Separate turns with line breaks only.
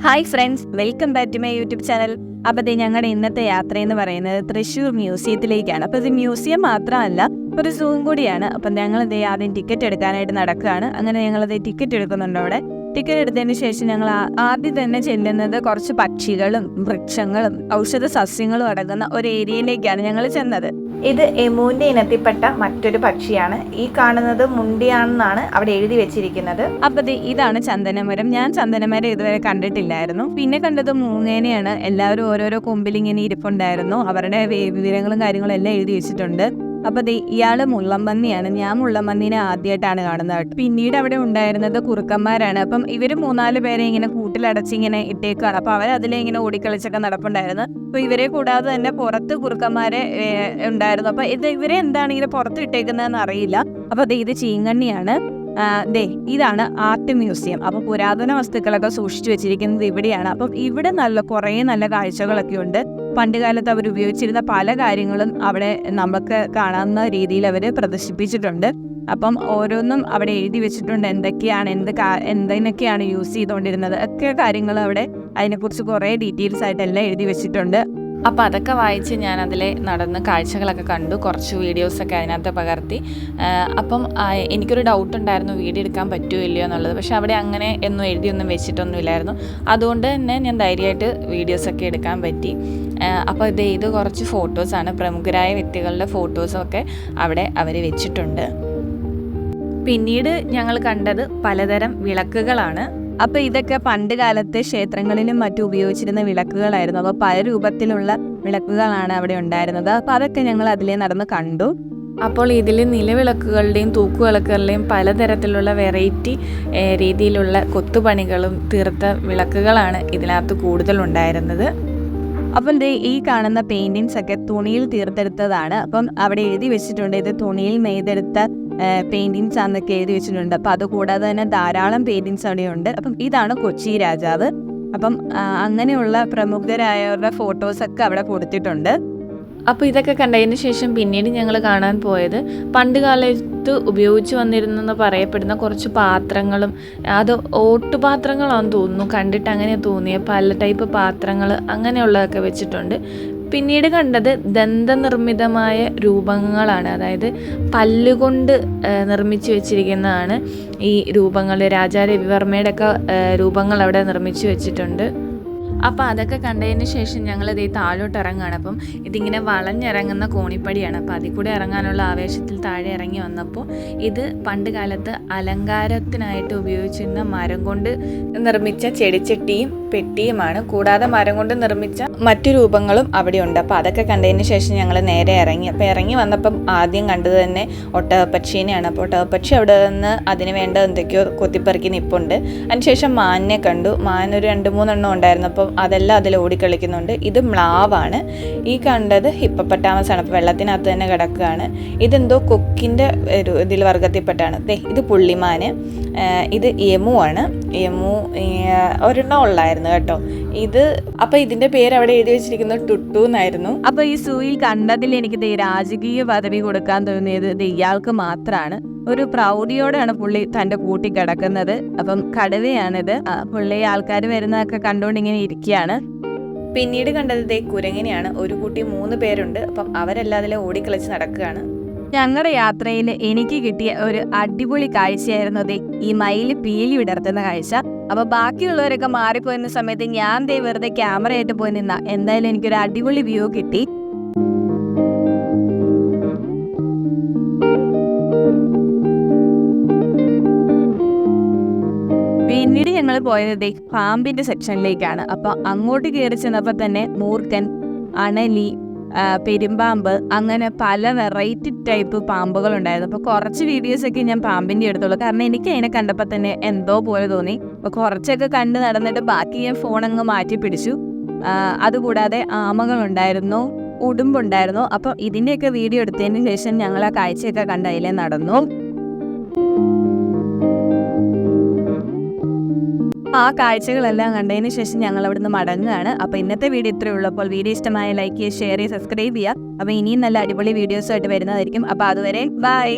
Hi friends welcome back to my YouTube channel. അപ്പോൾ ഇത് ഞങ്ങളുടെ ഇന്നത്തെ യാത്ര എന്ന് പറയുന്നത് തൃശ്ശൂർ മ്യൂസിയത്തിലേക്കാണ്. അപ്പോൾ ഇത് മ്യൂസിയം മാത്രമല്ല ഒരു സൂം കൂടിയാണ്. അപ്പം ഞങ്ങൾ ഇത് ആദ്യം ടിക്കറ്റ് എടുക്കാനായിട്ട് നടക്കുകയാണ്. അങ്ങനെ ഞങ്ങളത് ടിക്കറ്റ് എടുക്കുന്നുണ്ട് അവിടെ. ടിക്കറ്റ് എടുത്തതിന് ശേഷം ഞങ്ങൾ ആദ്യം തന്നെ ചെല്ലുന്നത് കുറച്ച് പക്ഷികളും വൃക്ഷങ്ങളും ഔഷധ സസ്യങ്ങളും അടങ്ങുന്ന ഒരു ഏരിയയിലേക്കാണ് ഞങ്ങൾ ചെന്നത്. ഇത് എമൂന്റെ ഇനത്തിൽപ്പെട്ട മറ്റൊരു പക്ഷിയാണ്. ഈ കാണുന്നത് മുണ്ടിയാണെന്നാണ് അവിടെ എഴുതി വെച്ചിരിക്കുന്നത്. അപ്പൊ ഇതാണ് ചന്ദനമരം. ഞാൻ ചന്ദനമരം ഇതുവരെ കണ്ടിട്ടില്ലായിരുന്നു. പിന്നെ കണ്ടത് മൂങ്ങേനെയാണ്. എല്ലാവരും ഓരോരോ കൊമ്പിൽ ഇങ്ങനെ ഇരിപ്പുണ്ടായിരുന്നു. അവരുടെ വിവരങ്ങളും കാര്യങ്ങളും എല്ലാം എഴുതി വെച്ചിട്ടുണ്ട്. അപ്പൊ ദേ ഇയാൾ മുള്ളമ്പന്നിയാണ്. ഞാൻ മുള്ളമ്പന്നിനെ ആദ്യമായിട്ടാണ് കാണുന്നത്. പിന്നീട് അവിടെ ഉണ്ടായിരുന്നത് കുറുക്കന്മാരാണ്. അപ്പം ഇവർ മൂന്നാൽ പേരെ ഇങ്ങനെ കൂട്ടിലടച്ച് ഇങ്ങനെ ഇട്ടേക്കാണ്. അപ്പൊ അവർ അതിലെ ഇങ്ങനെ ഓടിക്കളിച്ചൊക്കെ നടപ്പുണ്ടായിരുന്നു. അപ്പൊ ഇവരെ കൂടാതെ തന്നെ പുറത്ത് കുറുക്കന്മാരെ ഉണ്ടായിരുന്നു. അപ്പൊ ഇത് ഇവരെ എന്താണ് ഇങ്ങനെ പുറത്ത് ഇട്ടേക്കുന്നതെന്ന് അറിയില്ല. അപ്പൊ ദേ ഇത് ചീങ്കണ്ണിയാണ് ദേ ഇതാണ് ആർട്ട് മ്യൂസിയം. അപ്പൊ പുരാതന വസ്തുക്കളൊക്കെ സൂക്ഷിച്ചു വെച്ചിരിക്കുന്നത് ഇവിടെയാണ്. അപ്പം ഇവിടെ നല്ല കുറേ നല്ല കാഴ്ചകളൊക്കെ ഉണ്ട്. പണ്ട് കാലത്ത് അവർ ഉപയോഗിച്ചിരുന്ന പല കാര്യങ്ങളും അവിടെ നമുക്ക് കാണാവുന്ന രീതിയിൽ അവർ പ്രദർശിപ്പിച്ചിട്ടുണ്ട്. അപ്പം ഓരോന്നും അവിടെ എഴുതി വെച്ചിട്ടുണ്ട്. എന്തൊക്കെയാണ് എന്ത് എന്തിനൊക്കെയാണ് യൂസ് ചെയ്തുകൊണ്ടിരുന്നത്. ഒക്കെ കാര്യങ്ങൾ അവിടെ അതിനെക്കുറിച്ച് കുറേ ഡീറ്റെയിൽസ് ആയിട്ടെല്ലാം എഴുതി വെച്ചിട്ടുണ്ട്.
അപ്പോൾ അതൊക്കെ വായിച്ച് ഞാൻ അതിലെ നടന്ന് കാഴ്ചകളൊക്കെ കണ്ടു. കുറച്ച് വീഡിയോസൊക്കെ അതിനകത്ത് പകർത്തി. അപ്പം എനിക്കൊരു ഡൗട്ട് ഉണ്ടായിരുന്നു വീഡിയോ എടുക്കാൻ പറ്റുമോ ഇല്ലയോ എന്നുള്ളത്. പക്ഷേ അവിടെ അങ്ങനെ എന്നും എഴുതിയൊന്നും വെച്ചിട്ടൊന്നുമില്ലായിരുന്നു അതുകൊണ്ട് തന്നെ ഞാൻ ധൈര്യമായിട്ട് വീഡിയോസൊക്കെ എടുക്കാൻ പറ്റി. അപ്പോൾ ഇത് ഇത് കുറച്ച് ഫോട്ടോസാണ് പ്രമുഖരായ വ്യക്തികളുടെ ഫോട്ടോസൊക്കെ അവിടെ അവർ വെച്ചിട്ടുണ്ട്. പിന്നീട് ഞങ്ങൾ കണ്ടത് പലതരം വിളക്കുകളാണ്.
അപ്പൊ ഇതൊക്കെ പണ്ട് കാലത്തെ ക്ഷേത്രങ്ങളിലും മറ്റും ഉപയോഗിച്ചിരുന്ന വിളക്കുകളായിരുന്നു. അപ്പൊ പല രൂപത്തിലുള്ള വിളക്കുകളാണ് അവിടെ ഉണ്ടായിരുന്നത്. അപ്പൊ അതൊക്കെ ഞങ്ങൾ അതിലേ നടന്ന് കണ്ടു.
അപ്പോൾ ഇതിൽ നിലവിളക്കുകളുടെയും തൂക്കുവിളക്കുകളുടെയും പലതരത്തിലുള്ള വെറൈറ്റി രീതിയിലുള്ള കൊത്തുപണികളും തീർത്ത വിളക്കുകളാണ് ഇതിനകത്ത് കൂടുതലുണ്ടായിരുന്നത്
അപ്പം ഈ കാണുന്ന പെയിന്റിങ്സ് ഒക്കെ തുണിയിൽ തീർത്തെടുത്തതാണ്. അപ്പം അവിടെ എഴുതി വെച്ചിട്ടുണ്ട് ഇത് തുണിയിൽ നെയ്തെടുത്ത പെയിന്റിങ്സ് ആണെന്നൊക്കെ എഴുതി വെച്ചിട്ടുണ്ട്. അപ്പം അതുകൂടാതെ തന്നെ ധാരാളം പെയിന്റിങ്സ് അവിടെയുണ്ട്. അപ്പം ഇതാണ് കൊച്ചി രാജാവ്. അപ്പം അങ്ങനെയുള്ള പ്രമുഖരായവരുടെ ഫോട്ടോസൊക്കെ അവിടെ കൊടുത്തിട്ടുണ്ട്.
അപ്പോൾ ഇതൊക്കെ കണ്ടതിന് ശേഷം പിന്നീട് ഞങ്ങൾ കാണാൻ പോയത് പണ്ട് കാലത്ത് ഉപയോഗിച്ച് വന്നിരുന്നെന്ന് പറയപ്പെടുന്ന കുറച്ച് പാത്രങ്ങളും അത് ഓട്ടുപാത്രങ്ങളാണെന്ന് തോന്നുന്നു. കണ്ടിട്ട് അങ്ങനെ തോന്നിയ പല ടൈപ്പ് പാത്രങ്ങൾ അങ്ങനെയുള്ളതൊക്കെ വെച്ചിട്ടുണ്ട്. പിന്നീട് കണ്ടത് ദന്തനിർമ്മിതമായ രൂപങ്ങളാണ്. അതായത് പല്ലുകൊണ്ട് നിർമ്മിച്ചു വെച്ചിരിക്കുന്നതാണ് ഈ രൂപങ്ങൾ. രാജാ രവിവർമ്മയുടെ ഒക്കെ രൂപങ്ങൾ അവിടെ നിർമ്മിച്ചു വെച്ചിട്ടുണ്ട്. അപ്പോൾ അതൊക്കെ കണ്ടതിന് ശേഷം ഞങ്ങൾ ഈ താഴോട്ട് ഇറങ്ങുകയാണ്. അപ്പം ഇതിങ്ങനെ വളഞ്ഞിറങ്ങുന്ന കോണിപ്പടിയാണ്. അപ്പോൾ അതിൽ കൂടെ ഇറങ്ങാനുള്ള ആവേശത്തിൽ താഴെ ഇറങ്ങി വന്നപ്പോൾ ഇത് പണ്ട് കാലത്ത് അലങ്കാരത്തിനായിട്ട് ഉപയോഗിച്ചിരുന്ന മരം കൊണ്ട് നിർമ്മിച്ച ചെടിച്ചട്ടിയും പെട്ടിയുമാണ്. കൂടാതെ മരം കൊണ്ട് നിർമ്മിച്ച മറ്റു രൂപങ്ങളും അവിടെ ഉണ്ട് അപ്പോൾ അതൊക്കെ കണ്ടതിന് ശേഷം ഞങ്ങൾ നേരെ ഇറങ്ങി. അപ്പോൾ ഇറങ്ങി വന്നപ്പം ആദ്യം കണ്ടത് തന്നെ ഒട്ടകപ്പക്ഷീനെയാണ് അപ്പോൾ ഒട്ടകപ്പക്ഷി അവിടെ നിന്ന് അതിന് വേണ്ട എന്തൊക്കെയോ കൊത്തിപ്പറിക്കി നിപ്പുണ്ട്. അതിനുശേഷം മാനിനെ കണ്ടു. മാൻ ഒരു രണ്ട് മൂന്നെണ്ണം ഉണ്ടായിരുന്നു. അപ്പം അതെല്ലാം അതിൽ ഓടിക്കളിക്കുന്നുണ്ട്. ഇത് മ്ലാവാണ്. ഈ കണ്ടത് ഹിപ്പപ്പട്ടാമസ് ആണ് അപ്പോൾ വെള്ളത്തിനകത്ത് തന്നെ കിടക്കുകയാണ്. ഇതെന്തോ കൊക്കിന്റെ ഒരു ഇതിൽ വർഗത്തിൽപ്പെട്ടാണ്. ദേ ഇത് പുള്ളിമാൻ ഇത് യമു ആണ് യമു ഒരെണ്ണം ഉള്ളായിരുന്നു കേട്ടോ. ഇത് അപ്പോൾ ഇതിന്റെ പേര് അവിടെ എഴുതി വെച്ചിരിക്കുന്നത് ടുട്ടു എന്നായിരുന്നു.
അപ്പൊ ഈ സൂയിൽ കണ്ടതിൽ എനിക്ക് രാജകീയ പദവി കൊടുക്കാൻ തോന്നിയത് ഇയാൾക്ക് മാത്രമാണ് ഒരു പ്രൗഢിയോടെയാണ് പുള്ളി തന്റെ കൂട്ടി കിടക്കുന്നത്. അപ്പം കടുവയാണിത്. പുള്ളി ആൾക്കാർ വരുന്നതൊക്കെ കണ്ടുകൊണ്ട് ഇങ്ങനെ ഇരിക്കുകയാണ്.
പിന്നീട് കണ്ടത് ദേ കുരങ്ങിനെയാണ്. ഒരു കൂട്ടി മൂന്ന് പേരുണ്ട്. അപ്പം അവരെല്ലാം അതിലെ ഓടിക്കളിച്ച് നടക്കുകയാണ്.
ഞങ്ങളുടെ യാത്രയിൽ എനിക്ക് കിട്ടിയ ഒരു അടിപൊളി കാഴ്ചയായിരുന്നു ദേ ഈ മയിൽ പീലി വിടർത്തുന്ന കാഴ്ച. അപ്പൊ ബാക്കിയുള്ളവരൊക്കെ മാറിപ്പോയിരുന്ന സമയത്ത് ഞാൻ ദേ വെറുതെ ക്യാമറയായിട്ട് പോയി നിന്ന. എന്തായാലും എനിക്കൊരു അടിപൊളി വ്യൂ കിട്ടി. പോയത് പാമ്പിന്റെ സെക്ഷനിലേക്കാണ്. അപ്പൊ അങ്ങോട്ട് കയറി ചെന്നപ്പോ തന്നെ മൂർഖൻ അണലി പെരുമ്പാമ്പ് അങ്ങനെ പല വെറൈറ്റി ടൈപ്പ് പാമ്പുകൾ ഉണ്ടായിരുന്നു അപ്പോൾ കുറച്ച് വീഡിയോസ് ഒക്കെ ഞാൻ പാമ്പിന്റെ എടുത്തുള്ളൂ കാരണം എനിക്ക് അതിനെ കണ്ടപ്പോൾ തന്നെ എന്തോ പോലെ തോന്നി. അപ്പോൾ കുറച്ചൊക്കെ കണ്ട് നടന്നിട്ട് ബാക്കി ഞാൻ ഫോൺ അങ്ങ് മാറ്റി പിടിച്ചു. അതുകൂടാതെ ആമകൾ ഉണ്ടായിരുന്നു ഉടുമ്പുണ്ടായിരുന്നു. അപ്പം ഇതിന്റെയൊക്കെ വീഡിയോ എടുത്തതിന് ശേഷം ഞങ്ങൾ ആ കാഴ്ചയൊക്കെ കണ്ട് അതിലെ നടന്നു. ആ കാഴ്ചകളെല്ലാം കണ്ടതിന് ശേഷം ഞങ്ങൾ അവിടുന്ന് മടങ്ങുകയാണ്. അപ്പോൾ ഇന്നത്തെ വീഡിയോ ഇത്രയേ ഉള്ളൂ. അപ്പോൾ വീഡിയോ ഇഷ്ടമായ ലൈക്ക് ചെയ്യുക ഷെയർ ചെയ്യുക സബ്സ്ക്രൈബ് ചെയ്യുക. അപ്പോൾ ഇനിയും നല്ല അടിപൊളി വീഡിയോസുമായിട്ട് വരുന്നതായിരിക്കും. അപ്പോൾ അതുവരെ ബൈ.